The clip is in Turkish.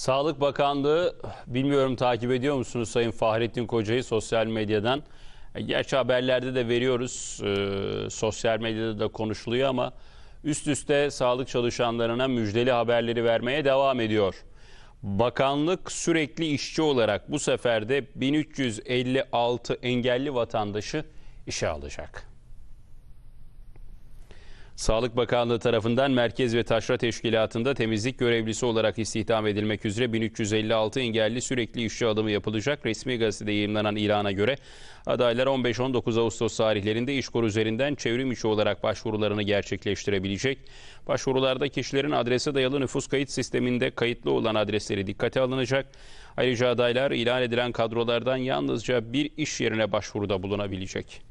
Sağlık Bakanlığı bilmiyorum takip ediyor musunuz Sayın Fahrettin Koca'yı sosyal medyadan? E, Gerçi haberlerde de veriyoruz, e, sosyal medyada da konuşuluyor ama üst üste sağlık çalışanlarına müjdeli haberleri vermeye devam ediyor. Bakanlık sürekli işçi olarak bu sefer de 1356 engelli vatandaşı işe alacak. Sağlık Bakanlığı tarafından Merkez ve Taşra Teşkilatı'nda temizlik görevlisi olarak istihdam edilmek üzere 1356 engelli sürekli işçi alımı yapılacak. Resmi gazetede yayınlanan ilana göre adaylar 15-19 Ağustos tarihlerinde İşkur üzerinden çevrim içi olarak başvurularını gerçekleştirebilecek. Başvurularda kişilerin adrese dayalı nüfus kayıt sisteminde kayıtlı olan adresleri dikkate alınacak. Ayrıca adaylar ilan edilen kadrolardan yalnızca bir iş yerine başvuruda bulunabilecek.